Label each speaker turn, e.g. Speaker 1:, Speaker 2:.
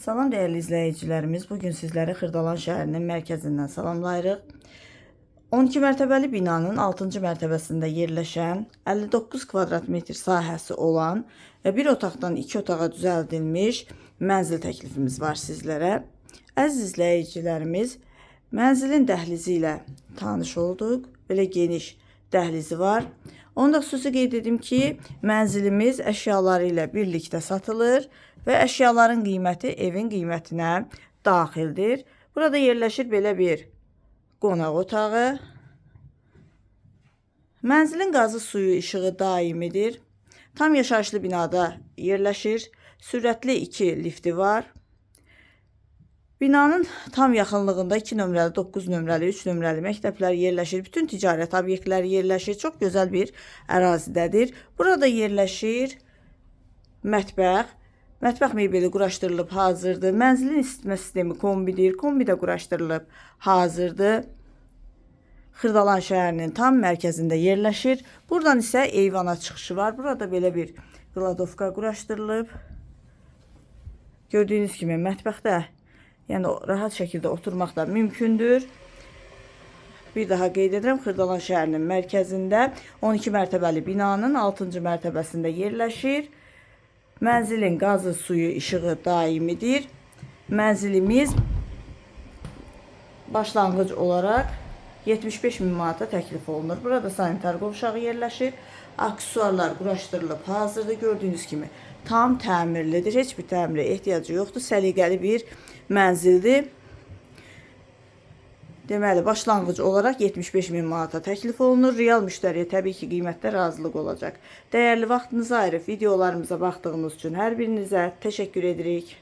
Speaker 1: Salam değerli izleyicilerimiz. Bugün sizləri Xırdalan şəhərinin mərkəzindən salamlayırıq. 12 mərtəbəli binanın 6-cı mərtəbəsində yerləşən 59 kvadrat metr sahəsi olan və bir otaqdan 2 otağa düzəldilmiş mənzil təklifimiz var sizlərə. Əziz izləyicilərimiz, mənzilin dəhlizi ilə tanış olduq. Belə geniş dəhlizi var. Onu da xüsusi qeyd edim ki, mənzilimiz əşyaları ilə birlikdə satılır və əşyaların qiyməti evin qiymətinə daxildir. Burada yerləşir belə bir qonaq otağı. Mənzilin qazı suyu işığı daimidir. Tam yaşayışlı binada yerləşir. Sürətli 2 lifti var. Binanın tam yaxınlığında 2 nömrəli, 9 nömrəli, 3 nömrəli məktəblər yerləşir. Bütün ticarət obyektləri yerləşir. Çox gözəl bir ərazidədir. Burada yerləşir mətbəx. Mətbəx mebeli quraşdırılıb hazırdır. Mənzilin isitmə sistemi kombidir. Kombi də quraşdırılıb hazırdır. Xırdalan şəhərinin tam mərkəzində yerləşir. Buradan isə eyvana çıxışı var. Burada belə bir qladovka quraşdırılıb. Gördüyünüz kimi mətbəxdə yəni rahat şəkildə oturmaq da mümkündür. Bir daha qeyd edirəm, Xırdalan şəhərinin mərkəzində 12 mərtəbəli binanın 6-cı mərtəbəsində yerləşir. Mənzilin qazı, suyu, işığı daimidir. Mənzilimiz başlanğıc olaraq 75 min manata təklif olunur. Burada sanitar qovşağı yerləşir. Aksesuarlar quraşdırılıb hazırda gördüyünüz kimi tam təmirlidir. Heç bir təmirə ehtiyacı yoxdur. Səliqəli bir mənzildir. Deməli, başlanğıc olaraq 75 min manata təklif olunur. Real müştəriyə təbii ki, qiymətdə razılıq olacaq. Dəyərli vaxtınızı ayırıb videolarımıza baxdığınız üçün hər birinizə təşəkkür edirik.